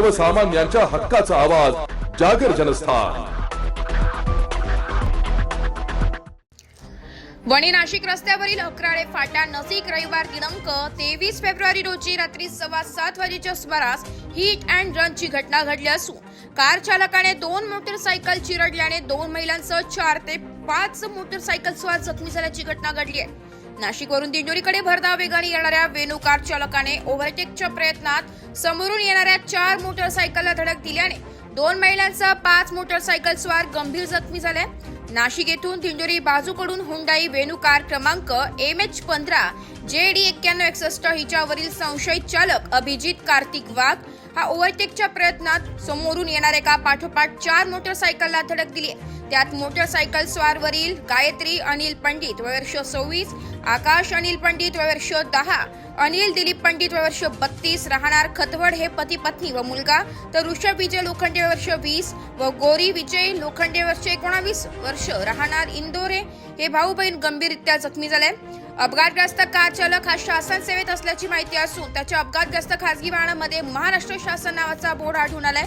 सर्वसामान्यांच्या हक्काचा आवाज जागर जनस्थान. वणी नाशिक रस्त्यावरील अकराळे फाटा नसिक रविवार दिनांक तेवीस फेब्रुवारी रोजी रात्री सव्वा सात वाजेच्या सुमारास हिट अँड रनची घटना घडली असून कार चालकाने दोन मोटरसायकल चिरडल्याने दोन महिलांसह चार ते पाच मोटरसायकल स्वार जखमी झाल्याची घटना घडली आहे. नाशिकवरून दिंडोरीकडे भरधाव वेगाने येणाऱ्या वेणू कार चालकाने ओव्हरटेकच्या प्रयत्नात समोरून येणाऱ्या चार मोटरसायकलला धडक दिल्याने दोन महिलांसह पाच मोटरसायकल स्वार गंभीर जखमी झाले. नाशिक येथून दिंडोरी बाजूकडून हुंडाई वेणू कार क्रमांक एम एच पंधरा जे डी एक्क्याण्णव एकसष्ट हिच्यावरील संशयित चालक अभिजित कार्तिक वाघ हा ओव्हरटेकच्या प्रयत्नात समोरून येणाऱ्या एका पाठोपाठ चार मोटरसायकलला धडक दिली त्यात मोटरसायकल स्वारवरील गायत्री अनिल पंडित वयवर्ष सव्वीस आकाश अनिल पंडित वयवर्ष दहा अनिल दिलीप पंडित वर्ष बत्तीस राहणार खतवड हे पती पत्नी व मुलगा तर ऋषभ विजय लोखंडे वर्ष वीस व गोरी विजय लोखंडे वर्ष एकोणावीस वर्ष राहणार इंदोरे. हे भाऊ बहीण गंभीररित्या जखमी झाले. अपघातग्रस्त कार चालक हा शासन सेवेत असल्याची माहिती असून त्याच्या अपघातग्रस्त खासगी वाहनामध्ये महाराष्ट्र शासन नावाचा बोर्ड आढळून आलाय.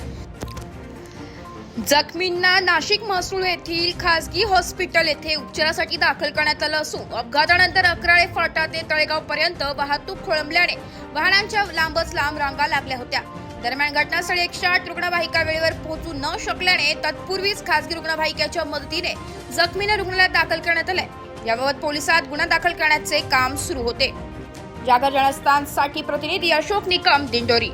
जखमींना नाशिक महसूल येथील खासगी हॉस्पिटल येथे उपचारासाठी दाखल करण्यात आलं असून अपघातानंतर अकराळे फाटा ते तळेगाव पर्यंत वाहतूक खोळंबल्याने वाहनांच्या लांबच लांब रांगा लागल्या होत्या. दरम्यान घटनास्थळी एकशे आठ रुग्णवाहिका वेळेवर पोहोचू न शकल्याने तत्पूर्वीच खासगी रुग्णवाहिकेच्या मदतीने जखमींना रुग्णालयात दाखल करण्यात आले याबाबत पोलिसात गुन्हा दाखल करण्याचे काम सुरू होते. जागर जनस्थानसाठी प्रतिनिधी अशोक निकम दिंडोरी.